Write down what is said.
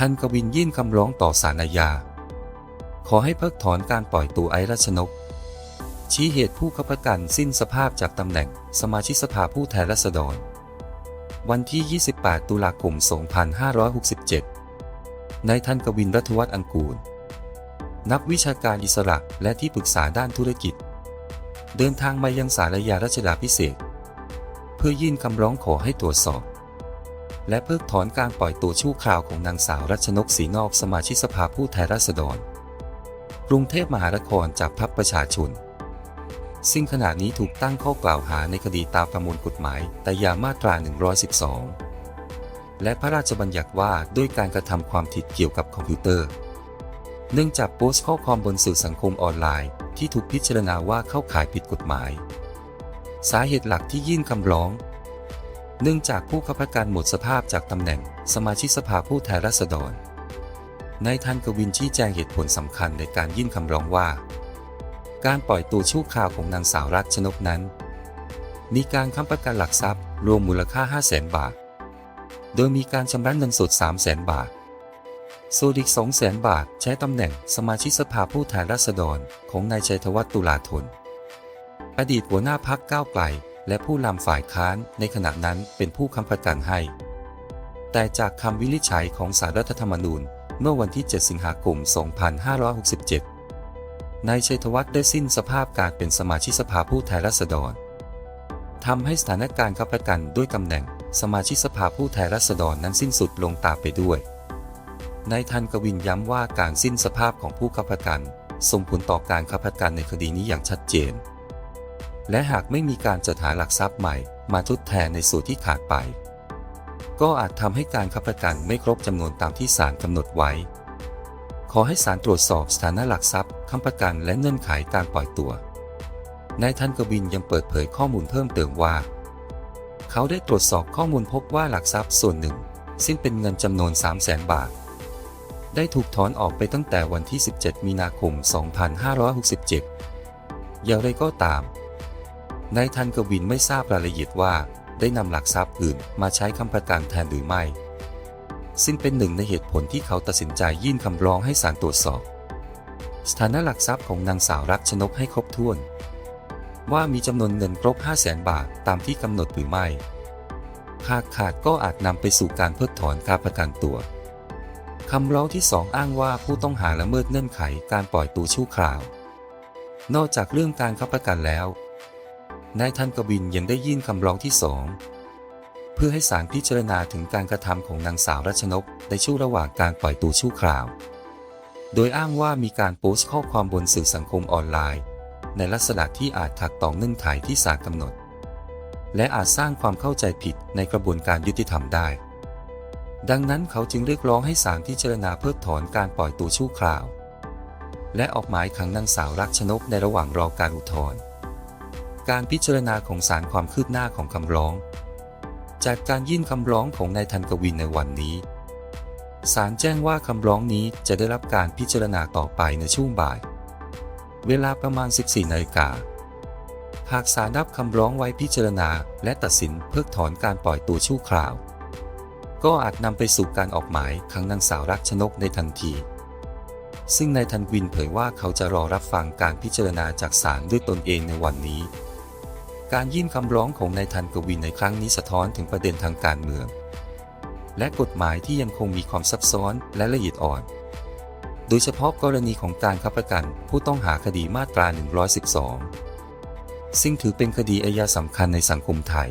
ท่านกวินยื่นคำร้องต่อศาลอาญา ขอให้เพิกถอนการปล่อยตัวไอรัชนก ชี้เหตุผู้ค้ำประกันสิ้นสภาพจากตำแหน่งสมาชิกสภาผู้แทนราษฎร วันที่ 28 ตุลาคม 2567 นายท่านกวินรัฐวัฒน์อังกูล นักวิชาการอิสระและที่ปรึกษาด้านธุรกิจ เดินทางมายังศาลอาญารัชดาพิเศษ เพื่อยื่นคำร้องขอให้ตรวจสอบ และเพิกถอนการปล่อยตัวชั่วคราวของนางสาวรัชนกศรีนอกสมาชิกสภาผู้แทนราษฎร กรุงเทพมหานครจากพรรคประชาชน ซึ่งขณะนี้ถูกตั้งข้อกล่าวหาในคดีตามประมวลกฎหมายแต่ยามาตรา 112 และพระราชบัญญัติว่าด้วยการกระทำความผิดเกี่ยวกับคอมพิวเตอร์ เนื่องจากโพสต์ข้อความบนสื่อสังคมออนไลน์ ที่ถูกพิจารณาว่าเข้าข่ายผิดกฎหมาย สาเหตุหลักที่ยื่นคำร้อง เนื่องจากผู้ค้ำประกันหมดสภาพจากตำแหน่งสมาชิกสภาผู้แทนราษฎรนายทันกวินชี้แจงเหตุผลสำคัญในการยื่นคำร้องว่า การปล่อยตัวชั่วคราวของนางสาวรัชนกนั้น มีการค้ำประกันหลักทรัพย์ รวมมูลค่า 5 0 0 0 0 0บาท โดยมีการชำระเงินสด 3 0 0 0 0 0บาทส่วนอีก2 0 0 0 0 0บาทใช้ตำแหน่งสมาชิกสภาผู้แทนราษฎรของนายชัยธวัฒน์ตุลาธน อดีตหัวหน้าพักก้าวไกล และผู้นำฝ่ายค้านในขณะนั้นเป็นผู้ค้ำประกันให้ แต่จากคำวินิจฉัยของสารรัฐธรรมนูญ เมื่อวันที่ 7 สิงหาคม 2567 นายชัยธวัฒน์ได้สิ้นสภาพการเป็นสมาชิกสภาผู้แทนราษฎรทำให้สถานการณ์ค้ำประกันด้วยตำแหน่งสมาชิกสภาผู้แทนราษฎรนั้นสิ้นสุดลงตามไปด้วย นายทันกวินย้ำว่าการสิ้นสภาพของผู้ค้ำประกันส่งผลต่อการค้ำประกันในคดีนี้อย่างชัดเจน และหากไม่มีการจัดหาหลักทรัพย์ใหม่ มาทดแทนในส่วนที่ขาดไป ก็อาจทำให้การค้ำประกันไม่ครบจำนวนตามที่ศาลกำหนดไว้ ขอให้ศาลตรวจสอบสถานะหลักทรัพย์ค้ำประกันและเงื่อนไขการปล่อยตัวนายทันกวินยังเปิดเผยข้อมูลเพิ่มเติมว่า เขาได้ตรวจสอบข้อมูลพบว่าหลักทรัพย์ส่วนหนึ่ง ซึ่งเป็นเงินจำนวน 3 0 0แสนบาท ได้ถูกถอนออกไปตั้งแต่วันที่ 17 มีนาคม 2567 อย่างไรก็ตาม นายทันกวินไม่ทราบรายละเอียดว่า ได้นำหลักทรัพย์อื่นมาใช้คำประกันแทนหรือไม่ ซึ่งเป็นหนึ่งในเหตุผลที่เขาตัดสินใจยื่นคำร้องให้ศาลตรวจสอบ สถานะหลักทรัพย์ของนางสาวรักชนกให้ครบถ้วน ว่ามีจำนวนเงินครบ 5 0 0แสนบาทตามที่กำหนดหรือไม่หากขาดก็อาจนำไปสู่การเพิกถอนการประกันตัวคำร้องที่ 2 อ้างว่าผู้ต้องหาละเมิดเงื่อนไขการปล่อยตัวชั่วคราว นอกจากเรื่องการค้ำประกันแล้ว นายทันกบินยังได้ยื่นคำร้องที่2เพื่อให้ศาลพิจารณาถึงการกระทำของนางสาวรัชนกในช่วงระหว่างการปล่อยตัวชั่วคราว โดยอ้างว่ามีการโพสต์ข้อความบนสื่อสังคมออนไลน์ ในลักษณะที่อาจขัดต่อเงื่อนไขที่ศาลกำหนด และอาจสร้างความเข้าใจผิดในกระบวนการยุติธรรมได้ ดังนั้นเขาจึงเรียกร้องให้ศาลพิจารณาเพิกถอนการปล่อยตัวชั่วคราว และออกหมายขังนางสาวรักชนกในระหว่างรอการอุทธรณ์ การพิจารณาของศาลความคืบหน้าของคำร้อง จากการยื่นคำร้องของนายทันกวินในวันนี้ศาลแจ้งว่าคำร้องนี้จะได้รับการพิจารณาต่อไปในช่วงบ่าย เวลาประมาณ 14นาฬิกาหากศาลรับคำร้องไว้พิจารณาและตัดสินเพิกถอนการปล่อยตัวชั่วคราว ก็อาจนำไปสู่การออกหมายขังนางสาวรักชนกในทันที ซึ่งนายทันวินเผยว่าเขาจะรอรับฟังการพิจารณาจากศาลด้วยตนเองในวันนี้ การยื่นคำร้องของนายทันกวินในครั้งนี้สะท้อนถึงประเด็นทางการเมือง และกฎหมายที่ยังคงมีความซับซ้อนและละเอียดอ่อน โดยเฉพาะกรณีของการคับประกันผู้ต้องหาคดีมาตรา 112 ซึ่งถือเป็นคดีอาญาสำคัญในสังคมไทย